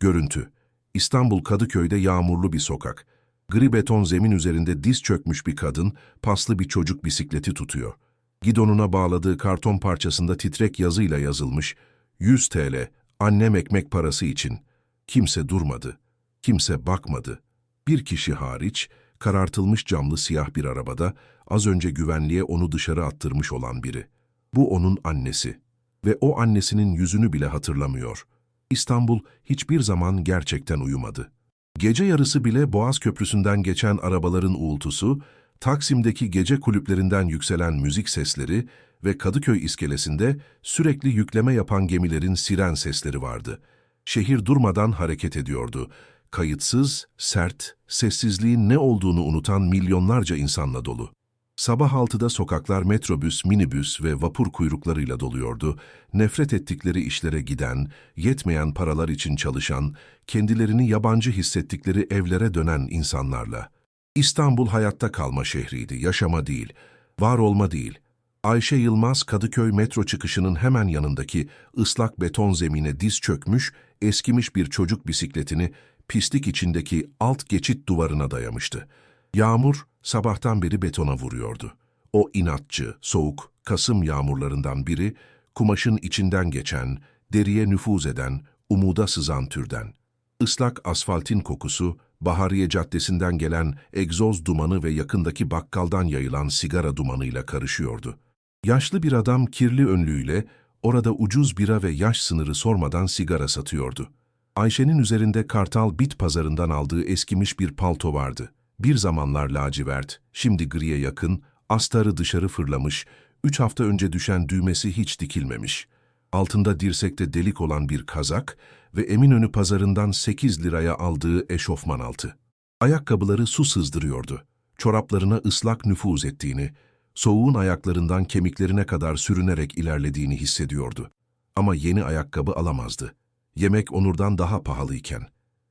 Görüntü. İstanbul Kadıköy'de yağmurlu bir sokak. Gri beton zemin üzerinde diz çökmüş bir kadın, paslı bir çocuk bisikleti tutuyor. Gidonuna bağladığı karton parçasında titrek yazıyla yazılmış 100 TL, annem ekmek parası için. Kimse durmadı. Kimse bakmadı. Bir kişi hariç, karartılmış camlı siyah bir arabada, az önce güvenliğe onu dışarı attırmış olan biri. Bu onun annesi. Ve o annesinin yüzünü bile hatırlamıyor. İstanbul hiçbir zaman gerçekten uyumadı. Gece yarısı bile Boğaz Köprüsü'nden geçen arabaların uğultusu, Taksim'deki gece kulüplerinden yükselen müzik sesleri ve Kadıköy iskelesinde sürekli yükleme yapan gemilerin siren sesleri vardı. Şehir durmadan hareket ediyordu. Kayıtsız, sert, sessizliğin ne olduğunu unutan milyonlarca insanla dolu. Sabah altıda sokaklar metrobüs, minibüs ve vapur kuyruklarıyla doluyordu. Nefret ettikleri işlere giden, yetmeyen paralar için çalışan, kendilerini yabancı hissettikleri evlere dönen insanlarla. İstanbul hayatta kalma şehriydi, yaşama değil, var olma değil. Ayşe Yılmaz Kadıköy metro çıkışının hemen yanındaki ıslak beton zemine diz çökmüş, eskimiş bir çocuk bisikletini pislik içindeki alt geçit duvarına dayamıştı. Yağmur sabahtan beri betona vuruyordu. O inatçı, soğuk, Kasım yağmurlarından biri, kumaşın içinden geçen, deriye nüfuz eden, umuda sızan türden. Islak asfaltin kokusu, Bahariye Caddesi'nden gelen egzoz dumanı ve yakındaki bakkaldan yayılan sigara dumanıyla karışıyordu. Yaşlı bir adam kirli önlüğüyle orada ucuz bira ve yaş sınırı sormadan sigara satıyordu. Ayşe'nin üzerinde Kartal Bit pazarından aldığı eskimiş bir palto vardı. Bir zamanlar lacivert, şimdi griye yakın, astarı dışarı fırlamış, üç hafta önce düşen düğmesi hiç dikilmemiş. Altında dirsekte delik olan bir kazak ve Eminönü pazarından 8 liraya aldığı eşofman altı. Ayakkabıları su sızdırıyordu. Çoraplarına ıslak nüfuz ettiğini, soğuğun ayaklarından kemiklerine kadar sürünerek ilerlediğini hissediyordu. Ama yeni ayakkabı alamazdı. Yemek onurdan daha pahalıyken.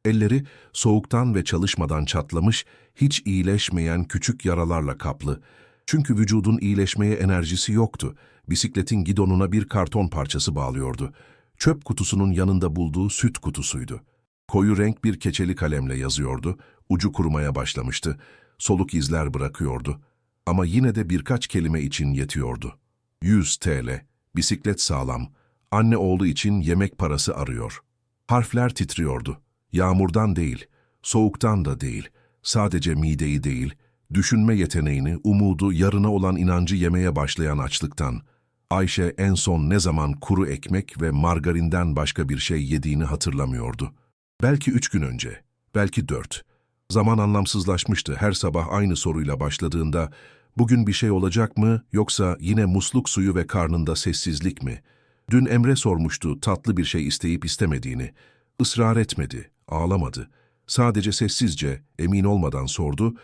Elleri soğuktan ve çalışmadan çatlamış, hiç iyileşmeyen küçük yaralarla kaplı. Çünkü vücudun iyileşmeye enerjisi yoktu. Bisikletin gidonuna bir karton parçası bağlıyordu. Çöp kutusunun yanında bulduğu süt kutusuydu. Koyu renk bir keçeli kalemle yazıyordu. Ucu kurumaya başlamıştı. Soluk izler bırakıyordu. Ama yine de birkaç kelime için yetiyordu. 100 TL, bisiklet sağlam, anne oğlu için yemek parası arıyor. Harfler titriyordu. Yağmurdan değil, soğuktan da değil, sadece mideyi değil, düşünme yeteneğini, umudu, yarına olan inancı yemeye başlayan açlıktan. Ayşe en son ne zaman kuru ekmek ve margarinden başka bir şey yediğini hatırlamıyordu. Belki üç gün önce, belki dört. Zaman anlamsızlaşmıştı her sabah aynı soruyla başladığında, bugün bir şey olacak mı yoksa yine musluk suyu ve karnında sessizlik mi? Dün Emre sormuştu tatlı bir şey isteyip istemediğini. Israr etmedi, ağlamadı. Sadece sessizce, emin olmadan sordu.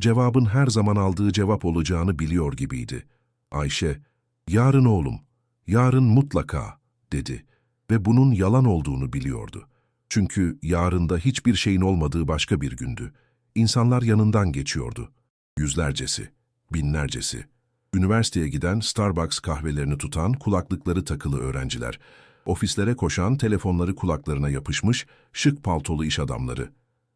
Cevabın her zaman aldığı cevap olacağını biliyor gibiydi. Ayşe, yarın oğlum, yarın mutlaka, dedi. Ve bunun yalan olduğunu biliyordu. Çünkü yarında hiçbir şeyin olmadığı başka bir gündü. İnsanlar yanından geçiyordu. Yüzlercesi, binlercesi. Üniversiteye giden Starbucks kahvelerini tutan, kulaklıkları takılı öğrenciler. Ofislere koşan, telefonları kulaklarına yapışmış, şık paltolu iş adamları.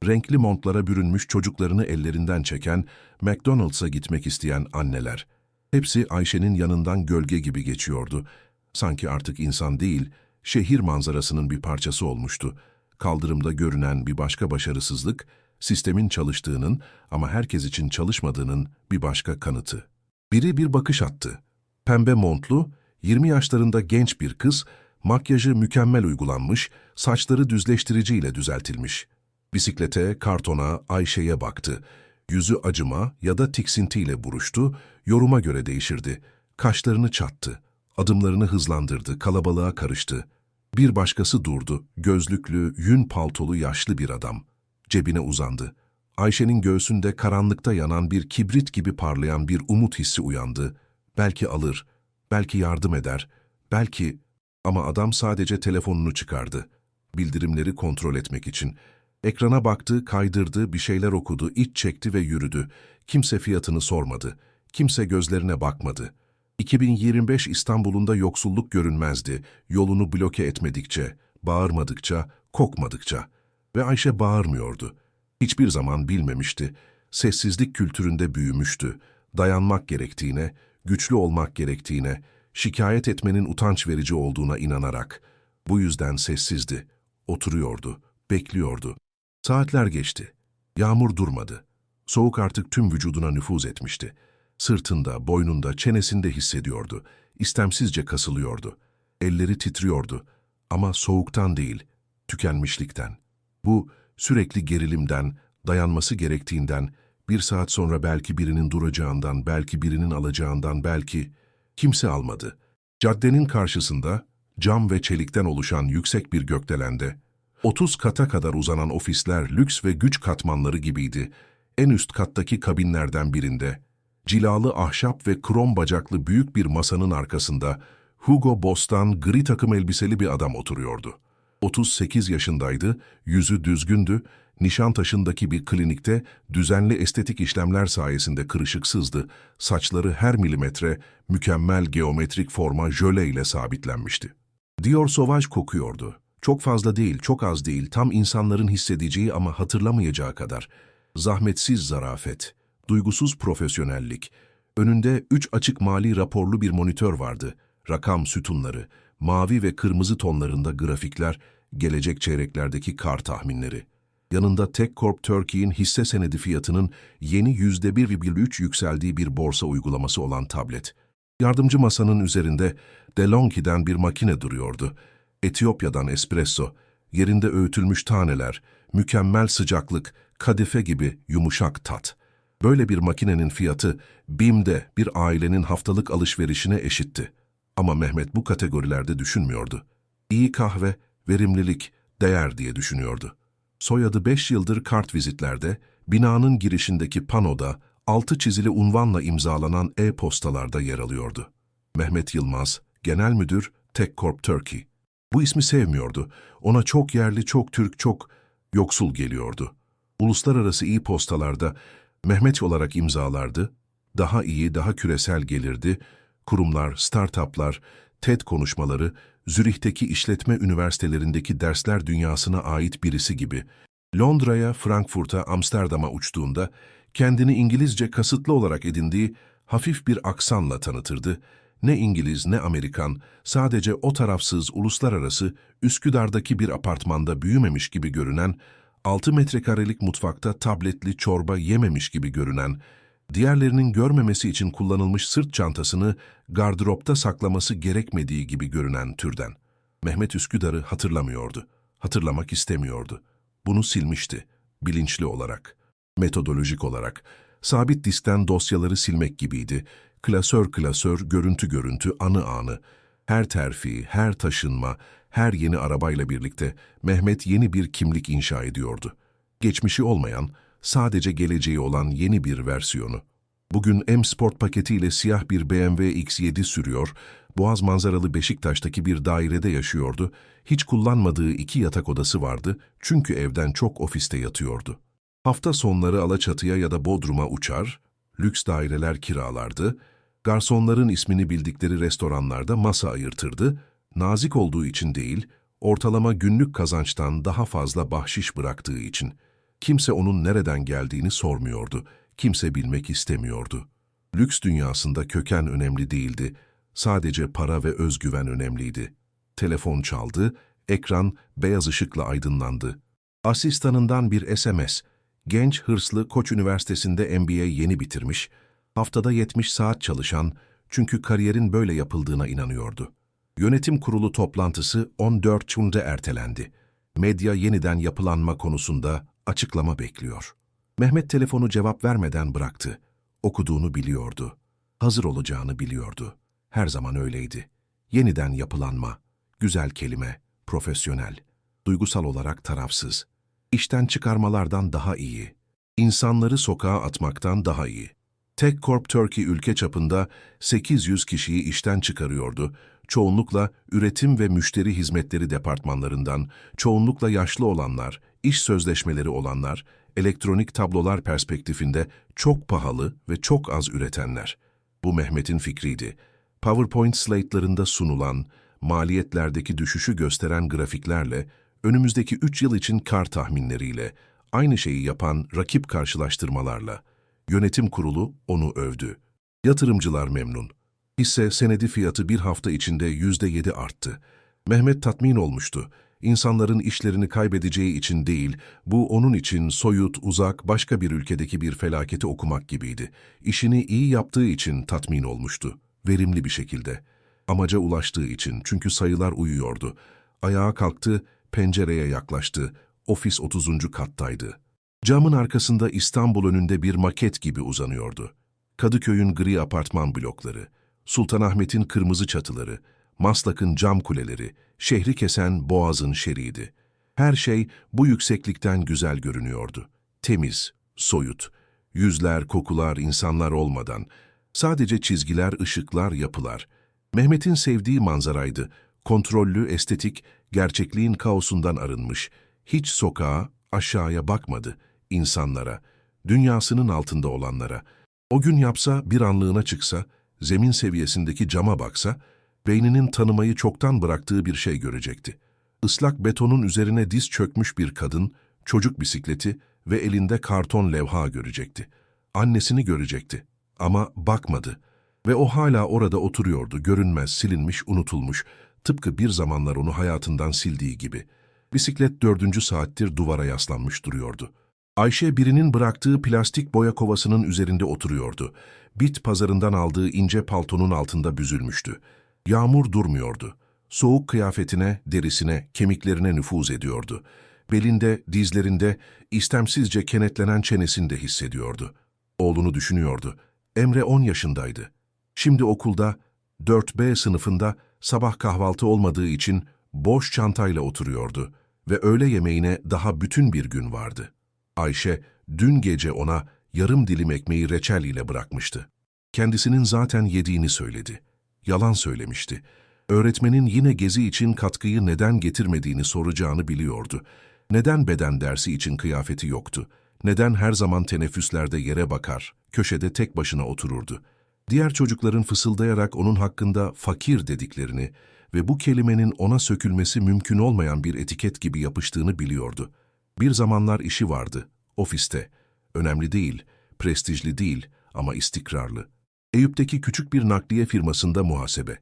Renkli montlara bürünmüş çocuklarını ellerinden çeken, McDonald's'a gitmek isteyen anneler. Hepsi Ayşe'nin yanından gölge gibi geçiyordu. Sanki artık insan değil, şehir manzarasının bir parçası olmuştu. Kaldırımda görünen bir başka başarısızlık, sistemin çalıştığının ama herkes için çalışmadığının bir başka kanıtı. Biri bir bakış attı. Pembe montlu, 20 yaşlarında genç bir kız, makyajı mükemmel uygulanmış, saçları düzleştiriciyle düzeltilmiş. Bisiklete, kartona, Ayşe'ye baktı. Yüzü acıma ya da tiksintiyle buruştu, yoruma göre değişirdi. Kaşlarını çattı, adımlarını hızlandırdı, kalabalığa karıştı. Bir başkası durdu, gözlüklü, yün paltolu yaşlı bir adam. Cebine uzandı. Ayşe'nin göğsünde karanlıkta yanan bir kibrit gibi parlayan bir umut hissi uyandı. Belki alır, belki yardım eder, belki... Ama adam sadece telefonunu çıkardı. Bildirimleri kontrol etmek için. Ekrana baktı, kaydırdı, bir şeyler okudu, iç çekti ve yürüdü. Kimse fiyatını sormadı. Kimse gözlerine bakmadı. 2025 İstanbul'unda yoksulluk görünmezdi, yolunu bloke etmedikçe. Bağırmadıkça, kokmadıkça. Ve Ayşe bağırmıyordu. Hiçbir zaman bilmemişti. Sessizlik kültüründe büyümüştü. Dayanmak gerektiğine, güçlü olmak gerektiğine, şikayet etmenin utanç verici olduğuna inanarak. Bu yüzden sessizdi. Oturuyordu, bekliyordu. Saatler geçti. Yağmur durmadı. Soğuk artık tüm vücuduna nüfuz etmişti. Sırtında, boynunda, çenesinde hissediyordu. İstemsizce kasılıyordu. Elleri titriyordu. Ama soğuktan değil, tükenmişlikten. Bu, sürekli gerilimden, dayanması gerektiğinden, bir saat sonra belki birinin duracağından, belki birinin alacağından, belki kimse almadı. Caddenin karşısında, cam ve çelikten oluşan yüksek bir gökdelende, 30 kata kadar uzanan ofisler lüks ve güç katmanları gibiydi. En üst kattaki kabinlerden birinde, cilalı ahşap ve krom bacaklı büyük bir masanın arkasında Hugo Boss'tan gri takım elbiseli bir adam oturuyordu. 38 yaşındaydı, yüzü düzgündü, Nişantaşı'ndaki bir klinikte düzenli estetik işlemler sayesinde kırışıksızdı, saçları her milimetre mükemmel geometrik forma jöle ile sabitlenmişti. Dior Sauvage kokuyordu. Çok fazla değil, çok az değil, tam insanların hissedeceği ama hatırlamayacağı kadar. Zahmetsiz zarafet, duygusuz profesyonellik. Önünde üç açık mali raporlu bir monitör vardı. Rakam sütunları, mavi ve kırmızı tonlarında grafikler, gelecek çeyreklerdeki kar tahminleri. Yanında TechCorp Turkey'in hisse senedi fiyatının yeni %1,3 yükseldiği bir borsa uygulaması olan tablet. Yardımcı masanın üzerinde DeLonghi'den bir makine duruyordu. Etiyopya'dan espresso, yerinde öğütülmüş taneler, mükemmel sıcaklık, kadife gibi yumuşak tat. Böyle bir makinenin fiyatı BİM'de bir ailenin haftalık alışverişine eşitti. Ama Mehmet bu kategorilerde düşünmüyordu. İyi kahve, verimlilik, değer diye düşünüyordu. Soyadı 5 yıldır kart vizitlerde, binanın girişindeki panoda, altı çizili unvanla imzalanan e-postalarda yer alıyordu. Mehmet Yılmaz, Genel Müdür, TechCorp Turkey. Bu ismi sevmiyordu. Ona çok yerli, çok Türk, çok yoksul geliyordu. Uluslararası iyi postalarda Mehmet olarak imzalardı, daha iyi, daha küresel gelirdi, kurumlar, startuplar, TED konuşmaları, Zürih'teki işletme üniversitelerindeki dersler dünyasına ait birisi gibi. Londra'ya, Frankfurt'a, Amsterdam'a uçtuğunda kendini İngilizce kasıtlı olarak edindiği hafif bir aksanla tanıtırdı. Ne İngiliz ne Amerikan, sadece o tarafsız uluslararası Üsküdar'daki bir apartmanda büyümemiş gibi görünen, 6 metrekarelik mutfakta tabletli çorba yememiş gibi görünen, diğerlerinin görmemesi için kullanılmış sırt çantasını gardıropta saklaması gerekmediği gibi görünen türden. Mehmet Üsküdar'ı hatırlamıyordu. Hatırlamak istemiyordu. Bunu silmişti, bilinçli olarak, metodolojik olarak. Sabit diskten dosyaları silmek gibiydi. Klasör klasör, görüntü görüntü, anı anı. Her terfi, her taşınma, her yeni arabayla birlikte Mehmet yeni bir kimlik inşa ediyordu. Geçmişi olmayan, sadece geleceği olan yeni bir versiyonu. Bugün M Sport paketiyle siyah bir BMW X7 sürüyor, Boğaz manzaralı Beşiktaş'taki bir dairede yaşıyordu, hiç kullanmadığı iki yatak odası vardı çünkü evden çok ofiste yatıyordu. Hafta sonları Alaçatı'ya ya da Bodrum'a uçar, lüks daireler kiralardı, garsonların ismini bildikleri restoranlarda masa ayırtırdı, nazik olduğu için değil, ortalama günlük kazançtan daha fazla bahşiş bıraktığı için. Kimse onun nereden geldiğini sormuyordu, kimse bilmek istemiyordu. Lüks dünyasında köken önemli değildi, sadece para ve özgüven önemliydi. Telefon çaldı, ekran beyaz ışıkla aydınlandı. Asistanından bir SMS, genç hırslı Koç Üniversitesi'nde MBA yeni bitirmiş, haftada 70 saat çalışan, çünkü kariyerin böyle yapıldığına inanıyordu. Yönetim kurulu toplantısı 14 Çun'da ertelendi. Medya yeniden yapılanma konusunda açıklama bekliyor. Mehmet telefonu cevap vermeden bıraktı. Okuduğunu biliyordu. Hazır olacağını biliyordu. Her zaman öyleydi. Yeniden yapılanma, güzel kelime, profesyonel, duygusal olarak tarafsız. İşten çıkarmalardan daha iyi. İnsanları sokağa atmaktan daha iyi. TechCorp Turkey ülke çapında 800 kişiyi işten çıkarıyordu çoğunlukla üretim ve müşteri hizmetleri departmanlarından, çoğunlukla yaşlı olanlar, iş sözleşmeleri olanlar, elektronik tablolar perspektifinde çok pahalı ve çok az üretenler. Bu Mehmet'in fikriydi. PowerPoint slaytlarında sunulan, maliyetlerdeki düşüşü gösteren grafiklerle, önümüzdeki 3 yıl için kar tahminleriyle, aynı şeyi yapan rakip karşılaştırmalarla. Yönetim kurulu onu övdü. Yatırımcılar memnun. Hisse senedi fiyatı bir hafta içinde yüzde yedi arttı. Mehmet tatmin olmuştu. İnsanların işlerini kaybedeceği için değil, bu onun için soyut, uzak, başka bir ülkedeki bir felaketi okumak gibiydi. İşini iyi yaptığı için tatmin olmuştu. Verimli bir şekilde. Amaca ulaştığı için çünkü sayılar uyuyordu. Ayağa kalktı, pencereye yaklaştı. Ofis 30. kattaydı. Camın arkasında İstanbul önünde bir maket gibi uzanıyordu. Kadıköy'ün gri apartman blokları, Sultanahmet'in kırmızı çatıları, Maslak'ın cam kuleleri, şehri kesen boğazın şeridi. Her şey bu yükseklikten güzel görünüyordu. Temiz, soyut, yüzler, kokular, insanlar olmadan, sadece çizgiler, ışıklar, yapılar. Mehmet'in sevdiği manzaraydı. Kontrollü, estetik, gerçekliğin kaosundan arınmış. Hiç sokağa, aşağıya bakmadı. insanlara, dünyasının altında olanlara. O gün yapsa, bir anlığına çıksa, zemin seviyesindeki cama baksa, beyninin tanımayı çoktan bıraktığı bir şey görecekti. Islak betonun üzerine diz çökmüş bir kadın, çocuk bisikleti ve elinde karton levha görecekti. Annesini görecekti ama bakmadı ve o hala orada oturuyordu, görünmez, silinmiş, unutulmuş, tıpkı bir zamanlar onu hayatından sildiği gibi. Bisiklet dördüncü saattir duvara yaslanmış duruyordu. Ayşe birinin bıraktığı plastik boya kovasının üzerinde oturuyordu. Bit pazarından aldığı ince paltonun altında büzülmüştü. Yağmur durmuyordu. Soğuk kıyafetine, derisine, kemiklerine nüfuz ediyordu. Belinde, dizlerinde, istemsizce kenetlenen çenesinde hissediyordu. Oğlunu düşünüyordu. Emre 10 yaşındaydı. Şimdi okulda, 4B sınıfında sabah kahvaltı olmadığı için boş çantayla oturuyordu ve öğle yemeğine daha bütün bir gün vardı. Ayşe, dün gece ona yarım dilim ekmeği reçel ile bırakmıştı. Kendisinin zaten yediğini söyledi. Yalan söylemişti. Öğretmenin yine gezi için katkıyı neden getirmediğini soracağını biliyordu. Neden beden dersi için kıyafeti yoktu? Neden her zaman teneffüslerde yere bakar, köşede tek başına otururdu? Diğer çocukların fısıldayarak onun hakkında fakir dediklerini ve bu kelimenin ona sökülmesi mümkün olmayan bir etiket gibi yapıştığını biliyordu. Bir zamanlar işi vardı, ofiste. Önemli değil, prestijli değil ama istikrarlı. Eyüp'teki küçük bir nakliye firmasında muhasebe.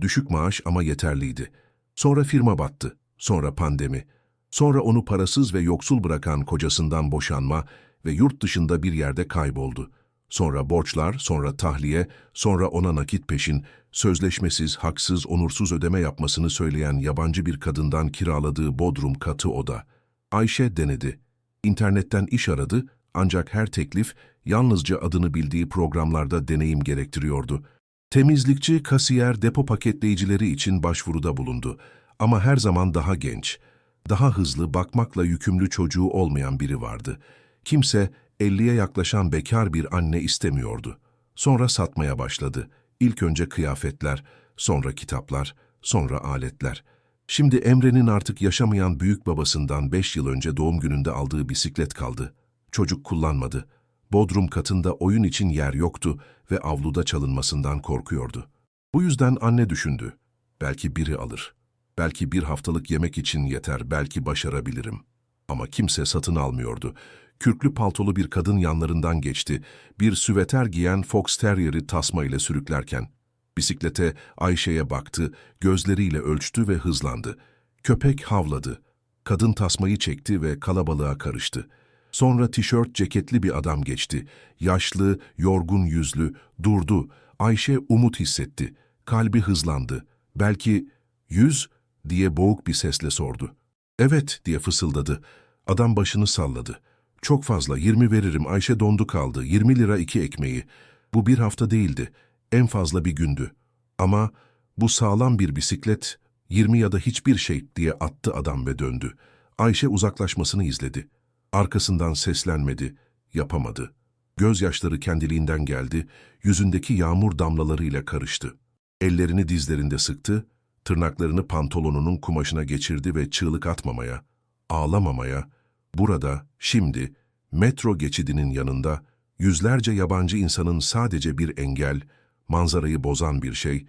Düşük maaş ama yeterliydi. Sonra firma battı, sonra pandemi. Sonra onu parasız ve yoksul bırakan kocasından boşanma ve yurt dışında bir yerde kayboldu. Sonra borçlar, sonra tahliye, sonra ona nakit peşin, sözleşmesiz, haksız, onursuz ödeme yapmasını söyleyen yabancı bir kadından kiraladığı bodrum katı oda. Ayşe denedi. İnternetten iş aradı ancak her teklif yalnızca adını bildiği programlarda deneyim gerektiriyordu. Temizlikçi, kasiyer, depo paketleyicileri için başvuruda bulundu. Ama her zaman daha genç, daha hızlı bakmakla yükümlü çocuğu olmayan biri vardı. Kimse 50'ye yaklaşan bekar bir anne istemiyordu. Sonra satmaya başladı. İlk önce kıyafetler, sonra kitaplar, sonra aletler. Şimdi Emre'nin artık yaşamayan büyük babasından 5 yıl önce doğum gününde aldığı bisiklet kaldı. Çocuk kullanmadı. Bodrum katında oyun için yer yoktu ve avluda çalınmasından korkuyordu. Bu yüzden anne düşündü. Belki biri alır. Belki bir haftalık yemek için yeter, belki başarabilirim. Ama kimse satın almıyordu. Kürklü paltolu bir kadın yanlarından geçti. Bir süveter giyen Fox Terrier'i tasma ile sürüklerken. Bisiklete Ayşe'ye baktı, gözleriyle ölçtü ve hızlandı. Köpek havladı. Kadın tasmayı çekti ve kalabalığa karıştı. Sonra tişört ceketli bir adam geçti. Yaşlı, yorgun yüzlü, durdu. Ayşe umut hissetti. Kalbi hızlandı. Belki yüz diye boğuk bir sesle sordu. Evet diye fısıldadı. Adam başını salladı. Çok fazla, yirmi veririm. Ayşe dondu kaldı. Yirmi lira iki ekmeği. Bu bir hafta değildi. En fazla bir gündü. Ama bu sağlam bir bisiklet, yirmi ya da hiçbir şey diye attı adam ve döndü. Ayşe uzaklaşmasını izledi. Arkasından seslenmedi, yapamadı. Gözyaşları kendiliğinden geldi, yüzündeki yağmur damlalarıyla karıştı. Ellerini dizlerinde sıktı, tırnaklarını pantolonunun kumaşına geçirdi ve çığlık atmamaya, ağlamamaya, burada, şimdi, metro geçidinin yanında, yüzlerce yabancı insanın sadece bir engel, manzarayı bozan bir şey,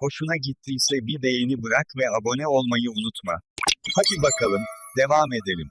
Hoşuna gittiyse bir beğeni bırak ve abone olmayı unutma. Hadi bakalım, devam edelim.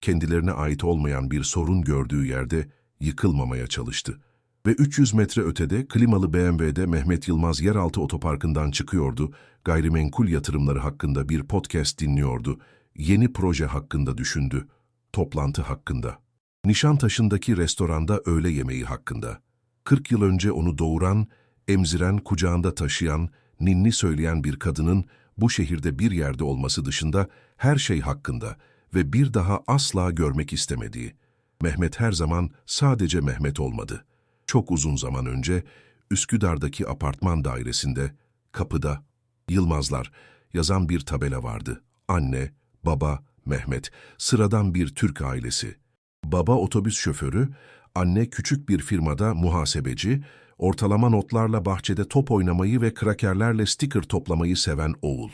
Kendilerine ait olmayan bir sorun gördüğü yerde yıkılmamaya çalıştı. Ve 300 metre ötede klimalı BMW'de Mehmet Yılmaz yeraltı otoparkından çıkıyordu, gayrimenkul yatırımları hakkında bir podcast dinliyordu, yeni proje hakkında düşündü, toplantı hakkında. Nişantaşı'ndaki restoranda öğle yemeği hakkında. 40 yıl önce onu doğuran, emziren, kucağında taşıyan, ninni söyleyen bir kadının bu şehirde bir yerde olması dışında her şey hakkında ve bir daha asla görmek istemediği. Mehmet her zaman sadece Mehmet olmadı. Çok uzun zaman önce Üsküdar'daki apartman dairesinde, kapıda, Yılmazlar yazan bir tabela vardı. Anne, baba, Mehmet, sıradan bir Türk ailesi. Baba otobüs şoförü, anne küçük bir firmada muhasebeci, ortalama notlarla bahçede top oynamayı ve krakerlerle sticker toplamayı seven oğul.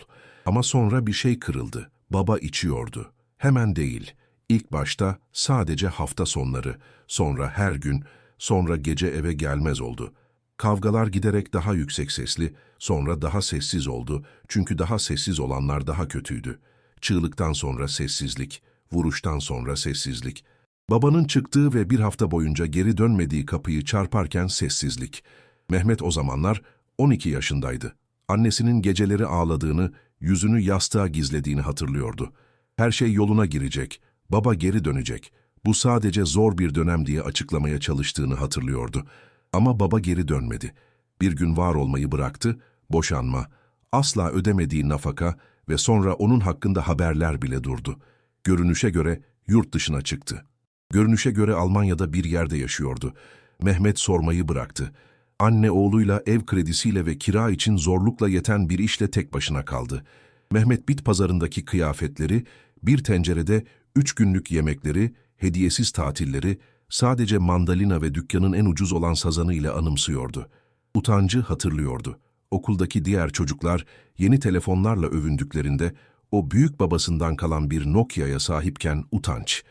Ama sonra bir şey kırıldı. Baba içiyordu. Hemen değil. İlk başta sadece hafta sonları, sonra her gün, sonra gece eve gelmez oldu. Kavgalar giderek daha yüksek sesli, sonra daha sessiz oldu çünkü daha sessiz olanlar daha kötüydü. Çığlıktan sonra sessizlik, vuruştan sonra sessizlik. Babanın çıktığı ve bir hafta boyunca geri dönmediği kapıyı çarparken sessizlik. Mehmet o zamanlar 12 yaşındaydı. Annesinin geceleri ağladığını, yüzünü yastığa gizlediğini hatırlıyordu. Her şey yoluna girecek, baba geri dönecek. Bu sadece zor bir dönem diye açıklamaya çalıştığını hatırlıyordu. Ama baba geri dönmedi. Bir gün var olmayı bıraktı, boşanma, asla ödemediği nafaka ve sonra onun hakkında haberler bile durdu. Görünüşe göre yurt dışına çıktı. Görünüşe göre Almanya'da bir yerde yaşıyordu. Mehmet sormayı bıraktı. Anne oğluyla ev kredisiyle ve kira için zorlukla yeten bir işle tek başına kaldı. Mehmet bit pazarındaki kıyafetleri, bir tencerede üç günlük yemekleri, hediyesiz tatilleri, sadece mandalina ve dükkanın en ucuz olan sazanı ile anımsıyordu. Utancı hatırlıyordu. Okuldaki diğer çocuklar yeni telefonlarla övündüklerinde o büyük babasından kalan bir Nokia'ya sahipken utanç.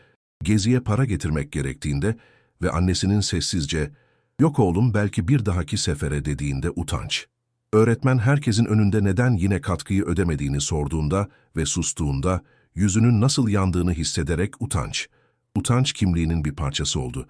Geziye para getirmek gerektiğinde ve annesinin sessizce ''Yok oğlum belki bir dahaki sefere'' dediğinde utanç. Öğretmen herkesin önünde neden yine katkıyı ödemediğini sorduğunda ve sustuğunda yüzünün nasıl yandığını hissederek utanç. Utanç kimliğinin bir parçası oldu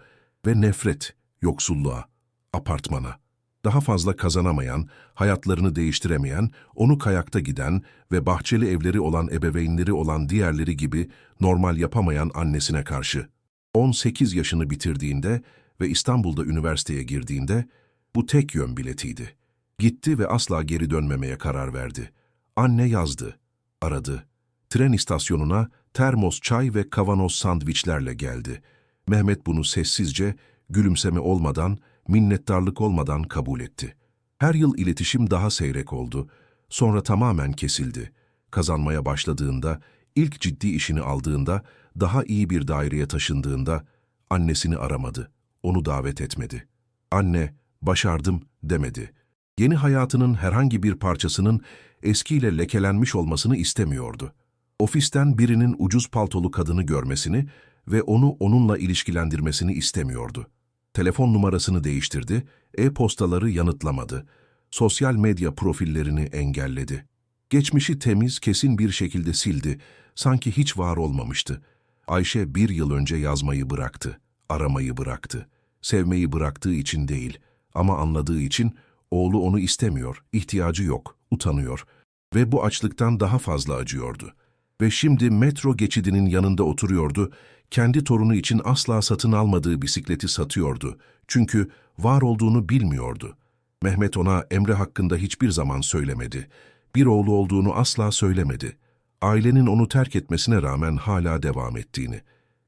ve nefret, yoksulluğa, apartmana. Daha fazla kazanamayan, hayatlarını değiştiremeyen, onu kayakta giden ve bahçeli evleri olan ebeveynleri olan diğerleri gibi normal yapamayan annesine karşı. 18 yaşını bitirdiğinde ve İstanbul'da üniversiteye girdiğinde bu tek yön biletiydi. Gitti ve asla geri dönmemeye karar verdi. Anne yazdı, aradı. Tren istasyonuna termos çay ve kavanoz sandviçlerle geldi. Mehmet bunu sessizce, gülümseme olmadan, minnettarlık olmadan kabul etti. Her yıl iletişim daha seyrek oldu. Sonra tamamen kesildi. Kazanmaya başladığında, ilk ciddi işini aldığında, daha iyi bir daireye taşındığında annesini aramadı. Onu davet etmedi. Anne, başardım demedi. Yeni hayatının herhangi bir parçasının eskiyle lekelenmiş olmasını istemiyordu. Ofisten birinin ucuz paltolu kadını görmesini ve onu onunla ilişkilendirmesini istemiyordu. Telefon numarasını değiştirdi, e-postaları yanıtlamadı, sosyal medya profillerini engelledi. Geçmişi temiz, kesin bir şekilde sildi, sanki hiç var olmamıştı. Ayşe bir yıl önce yazmayı bıraktı, aramayı bıraktı. Sevmeyi bıraktığı için değil ama anladığı için oğlu onu istemiyor, ihtiyacı yok, utanıyor ve bu açlıktan daha fazla acıyordu. Ve şimdi metro geçidinin yanında oturuyordu, kendi torunu için asla satın almadığı bisikleti satıyordu. Çünkü var olduğunu bilmiyordu. Mehmet ona Emre hakkında hiçbir zaman söylemedi. Bir oğlu olduğunu asla söylemedi. Ailenin onu terk etmesine rağmen hala devam ettiğini.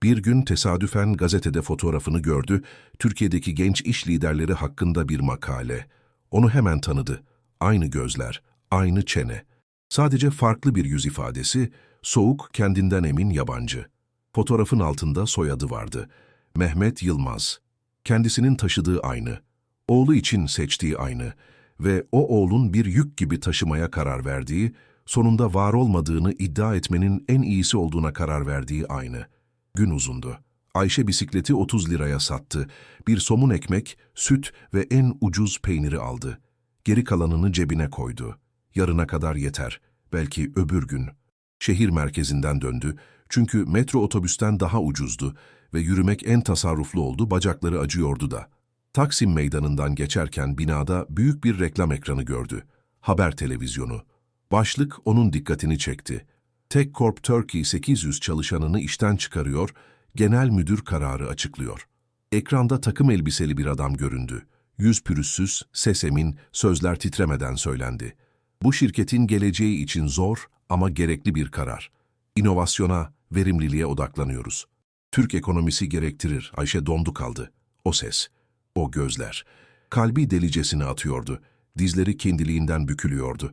Bir gün tesadüfen gazetede fotoğrafını gördü, Türkiye'deki genç iş liderleri hakkında bir makale. Onu hemen tanıdı. Aynı gözler, aynı çene. Sadece farklı bir yüz ifadesi, soğuk, kendinden emin yabancı. Fotoğrafın altında soyadı vardı. Mehmet Yılmaz. Kendisinin taşıdığı aynı. Oğlu için seçtiği aynı. Ve o oğlun bir yük gibi taşımaya karar verdiği, sonunda var olmadığını iddia etmenin en iyisi olduğuna karar verdiği aynı. Gün uzundu. Ayşe bisikleti 30 liraya sattı. Bir somun ekmek, süt ve en ucuz peyniri aldı. Geri kalanını cebine koydu. Yarına kadar yeter. Belki öbür gün. Şehir merkezinden döndü. Çünkü metro otobüsten daha ucuzdu ve yürümek en tasarruflu oldu, bacakları acıyordu da. Taksim meydanından geçerken binada büyük bir reklam ekranı gördü. Haber televizyonu. Başlık onun dikkatini çekti. TechCorp Turkey 800 çalışanını işten çıkarıyor, genel müdür kararı açıklıyor. Ekranda takım elbiseli bir adam göründü. Yüz pürüzsüz, ses emin, sözler titremeden söylendi. Bu şirketin geleceği için zor ama gerekli bir karar. İnovasyona, verimliliğe odaklanıyoruz. Türk ekonomisi gerektirir. Ayşe dondu kaldı. O ses, o gözler. Kalbi delicesine atıyordu. Dizleri kendiliğinden bükülüyordu.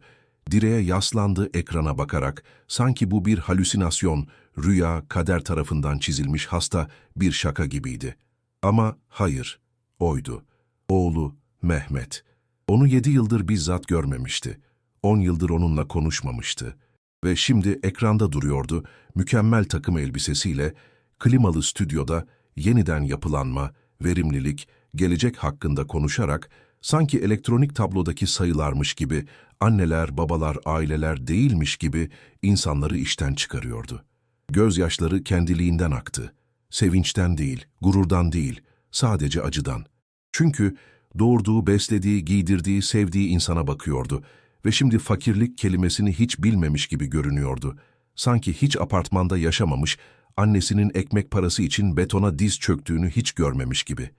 Direğe yaslandı ekrana bakarak, sanki bu bir halüsinasyon, rüya, kader tarafından çizilmiş hasta bir şaka gibiydi. Ama hayır, oydu. Oğlu Mehmet. Onu yedi yıldır bizzat görmemişti. On yıldır onunla konuşmamıştı. Ve şimdi ekranda duruyordu, mükemmel takım elbisesiyle, klimalı stüdyoda yeniden yapılanma, verimlilik, gelecek hakkında konuşarak, sanki elektronik tablodaki sayılarmış gibi, anneler, babalar, aileler değilmiş gibi insanları işten çıkarıyordu. Gözyaşları kendiliğinden aktı. Sevinçten değil, gururdan değil, sadece acıdan. Çünkü doğurduğu, beslediği, giydirdiği, sevdiği insana bakıyordu ve şimdi fakirlik kelimesini hiç bilmemiş gibi görünüyordu. Sanki hiç apartmanda yaşamamış, annesinin ekmek parası için betona diz çöktüğünü hiç görmemiş gibi.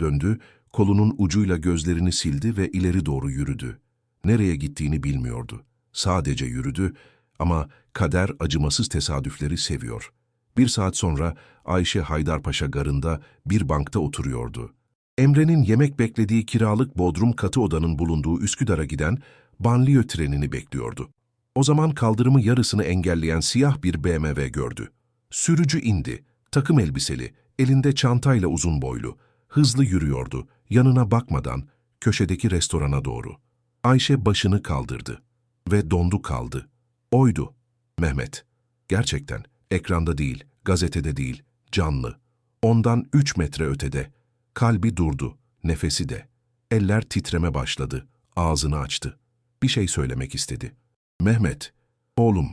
Döndü, kolunun ucuyla gözlerini sildi ve ileri doğru yürüdü. Nereye gittiğini bilmiyordu. Sadece yürüdü ama kader acımasız tesadüfleri seviyor. Bir saat sonra Ayşe Haydarpaşa garında bir bankta oturuyordu. Emre'nin yemek beklediği kiralık bodrum katı odanın bulunduğu Üsküdar'a giden banliyö trenini bekliyordu. O zaman kaldırımı yarısını engelleyen siyah bir BMW gördü. Sürücü indi, takım elbiseli, elinde çantayla uzun boylu. Hızlı yürüyordu, yanına bakmadan köşedeki restorana doğru. Ayşe başını kaldırdı ve dondu kaldı. Oydu, Mehmet. Gerçekten, ekranda değil, gazetede değil, canlı. Ondan üç metre ötede. Kalbi durdu, nefesi de. Eller titreme başladı, ağzını açtı. Bir şey söylemek istedi. Mehmet, oğlum,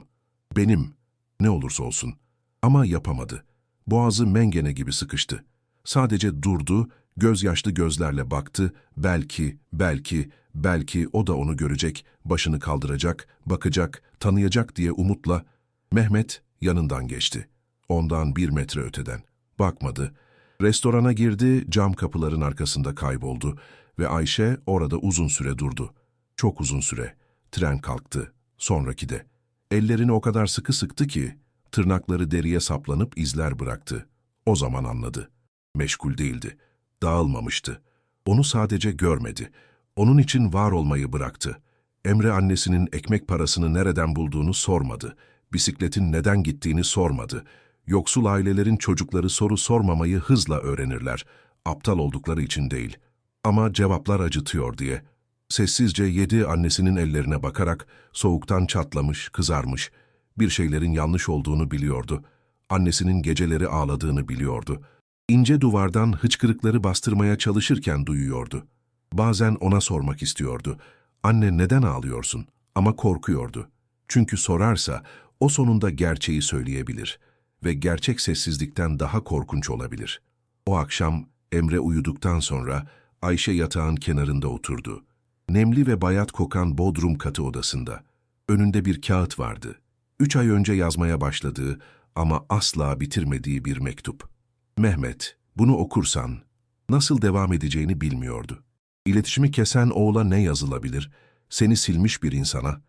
benim, ne olursa olsun. Ama yapamadı. Boğazı mengene gibi sıkıştı. Sadece durdu, gözyaşlı gözlerle baktı, belki, belki, belki o da onu görecek, başını kaldıracak, bakacak, tanıyacak diye umutla Mehmet yanından geçti. Ondan bir metre öteden. Bakmadı. Restorana girdi, cam kapıların arkasında kayboldu ve Ayşe orada uzun süre durdu. Çok uzun süre. Tren kalktı. Sonraki de. Ellerini o kadar sıkı sıktı ki tırnakları deriye saplanıp izler bıraktı. O zaman anladı. Meşgul değildi. Dağılmamıştı. Onu sadece görmedi. Onun için var olmayı bıraktı. Emre annesinin ekmek parasını nereden bulduğunu sormadı. Bisikletin neden gittiğini sormadı. Yoksul ailelerin çocukları soru sormamayı hızla öğrenirler. Aptal oldukları için değil. Ama cevaplar acıtıyor diye. Sessizce yedi annesinin ellerine bakarak soğuktan çatlamış, kızarmış. Bir şeylerin yanlış olduğunu biliyordu. Annesinin geceleri ağladığını biliyordu. İnce duvardan hıçkırıkları bastırmaya çalışırken duyuyordu. Bazen ona sormak istiyordu. Anne neden ağlıyorsun? Ama korkuyordu. Çünkü sorarsa o sonunda gerçeği söyleyebilir ve gerçek sessizlikten daha korkunç olabilir. O akşam Emre uyuduktan sonra Ayşe yatağın kenarında oturdu. Nemli ve bayat kokan bodrum katı odasında. Önünde bir kağıt vardı. Üç ay önce yazmaya başladığı ama asla bitirmediği bir mektup. Mehmet, bunu okursan nasıl devam edeceğini bilmiyordu. İletişimi kesen oğula ne yazılabilir? Seni silmiş bir insana.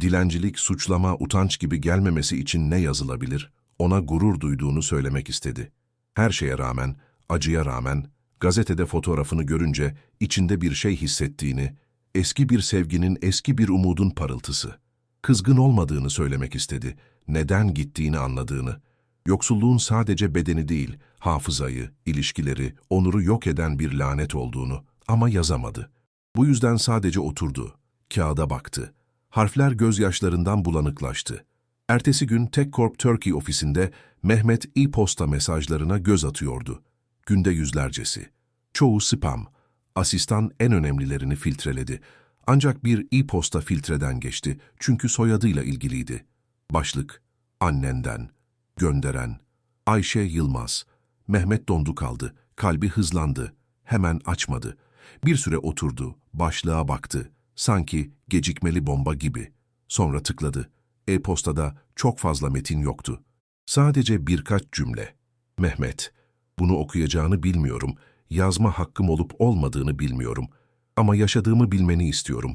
Dilencilik, suçlama, utanç gibi gelmemesi için ne yazılabilir? Ona gurur duyduğunu söylemek istedi. Her şeye rağmen, acıya rağmen, gazetede fotoğrafını görünce içinde bir şey hissettiğini, eski bir sevginin, eski bir umudun parıltısı. Kızgın olmadığını söylemek istedi, neden gittiğini anladığını. Yoksulluğun sadece bedeni değil, hafızayı, ilişkileri, onuru yok eden bir lanet olduğunu ama yazamadı. Bu yüzden sadece oturdu, kağıda baktı. Harfler gözyaşlarından bulanıklaştı. Ertesi gün TechCorp Turkey ofisinde Mehmet e-posta mesajlarına göz atıyordu. Günde yüzlercesi. Çoğu spam. Asistan en önemlilerini filtreledi. Ancak bir e-posta filtreden geçti çünkü soyadıyla ilgiliydi. Başlık, annenden, gönderen, Ayşe Yılmaz. Mehmet dondu kaldı, kalbi hızlandı, hemen açmadı. Bir süre oturdu, başlığa baktı, sanki gecikmeli bomba gibi. Sonra tıkladı. E-postada çok fazla metin yoktu. Sadece birkaç cümle. Mehmet, bunu okuyacağını bilmiyorum, yazma hakkım olup olmadığını bilmiyorum. Ama yaşadığımı bilmeni istiyorum.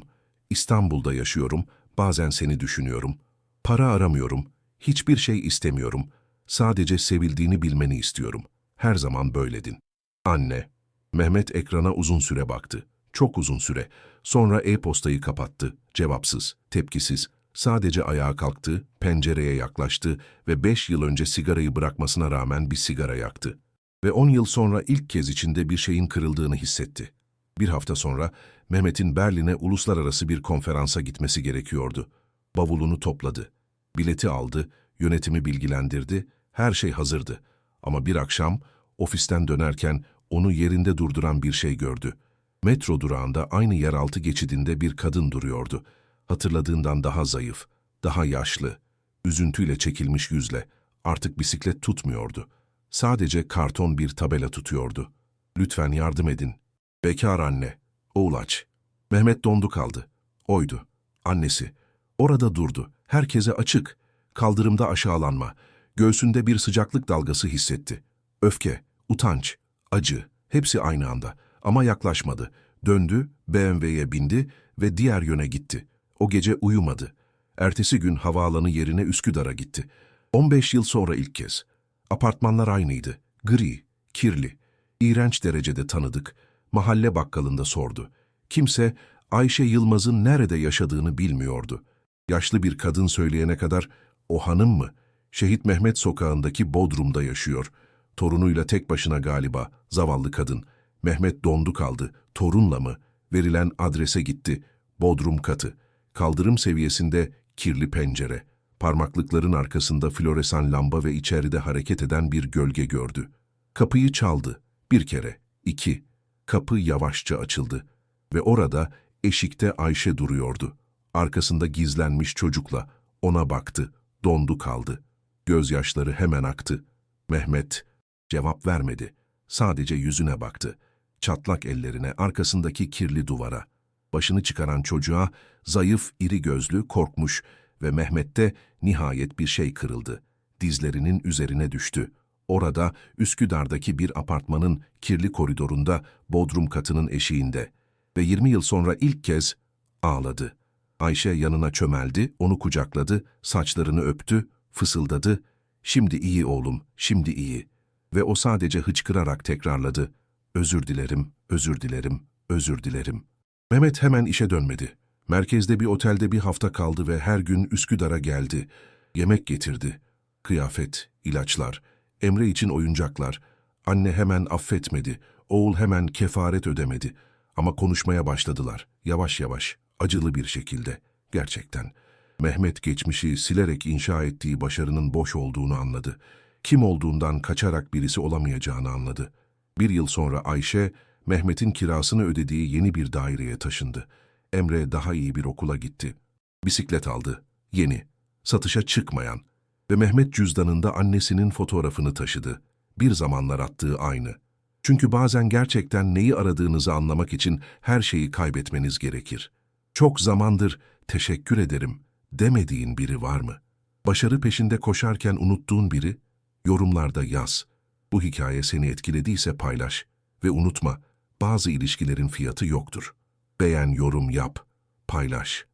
İstanbul'da yaşıyorum, bazen seni düşünüyorum. Para aramıyorum, hiçbir şey istemiyorum. Sadece sevildiğini bilmeni istiyorum. Her zaman böyledin. Anne. Mehmet ekrana uzun süre baktı. Çok uzun süre. Sonra e-postayı kapattı. Cevapsız, tepkisiz. Sadece ayağa kalktı, pencereye yaklaştı ve beş yıl önce sigarayı bırakmasına rağmen bir sigara yaktı. Ve on yıl sonra ilk kez içinde bir şeyin kırıldığını hissetti. Bir hafta sonra Mehmet'in Berlin'e uluslararası bir konferansa gitmesi gerekiyordu. Bavulunu topladı. Bileti aldı, yönetimi bilgilendirdi, her şey hazırdı. Ama bir akşam ofisten dönerken onu yerinde durduran bir şey gördü. Metro durağında aynı yeraltı geçidinde bir kadın duruyordu. Hatırladığından daha zayıf, daha yaşlı, üzüntüyle çekilmiş yüzle. Artık bisiklet tutmuyordu. Sadece karton bir tabela tutuyordu. Lütfen yardım edin. Bekar anne. Oğul aç. Mehmet dondu kaldı. Oydu. Annesi. Orada durdu. Herkese açık. Kaldırımda aşağılanma. Göğsünde bir sıcaklık dalgası hissetti. Öfke, utanç, acı. Hepsi aynı anda. Ama yaklaşmadı. Döndü, BMW'ye bindi ve diğer yöne gitti. O gece uyumadı. Ertesi gün havaalanı yerine Üsküdar'a gitti. 15 yıl sonra ilk kez. Apartmanlar aynıydı. Gri, kirli. İğrenç derecede tanıdık. Mahalle bakkalında sordu. Kimse Ayşe Yılmaz'ın nerede yaşadığını bilmiyordu. Yaşlı bir kadın söyleyene kadar o hanım mı? Şehit Mehmet sokağındaki Bodrum'da yaşıyor. Torunuyla tek başına galiba, zavallı kadın. Mehmet dondu kaldı. Torunla mı? Verilen adrese gitti. Bodrum katı. Kaldırım seviyesinde kirli pencere. Parmaklıkların arkasında floresan lamba ve içeride hareket eden bir gölge gördü. Kapıyı çaldı. Bir kere, iki. Kapı yavaşça açıldı. Ve orada eşikte Ayşe duruyordu. Arkasında gizlenmiş çocukla. Ona baktı. Dondu kaldı. Gözyaşları hemen aktı. Mehmet cevap vermedi. Sadece yüzüne baktı. Çatlak ellerine, arkasındaki kirli duvara. Başını çıkaran çocuğa zayıf, iri gözlü, korkmuş ve Mehmet'te nihayet bir şey kırıldı. Dizlerinin üzerine düştü. Orada Üsküdar'daki bir apartmanın kirli koridorunda bodrum katının eşiğinde ve 20 yıl sonra ilk kez ağladı. Ayşe yanına çömeldi, onu kucakladı, saçlarını öptü, fısıldadı. Şimdi iyi oğlum, şimdi iyi. Ve o sadece hıçkırarak tekrarladı. Özür dilerim, özür dilerim, özür dilerim. Mehmet hemen işe dönmedi. Merkezde bir otelde bir hafta kaldı ve her gün Üsküdar'a geldi. Yemek getirdi. Kıyafet, ilaçlar, Emre için oyuncaklar. Anne hemen affetmedi, oğul hemen kefaret ödemedi. Ama konuşmaya başladılar, yavaş yavaş, acılı bir şekilde. Gerçekten. Mehmet geçmişi silerek inşa ettiği başarının boş olduğunu anladı. Kim olduğundan kaçarak birisi olamayacağını anladı. Bir yıl sonra Ayşe, Mehmet'in kirasını ödediği yeni bir daireye taşındı. Emre daha iyi bir okula gitti. Bisiklet aldı, yeni, satışa çıkmayan ve Mehmet cüzdanında annesinin fotoğrafını taşıdı. Bir zamanlar attığı aynı. Çünkü bazen gerçekten neyi aradığınızı anlamak için her şeyi kaybetmeniz gerekir. Çok zamandır teşekkür ederim demediğin biri var mı? Başarı peşinde koşarken unuttuğun biri? Yorumlarda yaz. Bu hikaye seni etkilediyse paylaş. Ve unutma, bazı ilişkilerin fiyatı yoktur. Beğen, yorum yap, paylaş.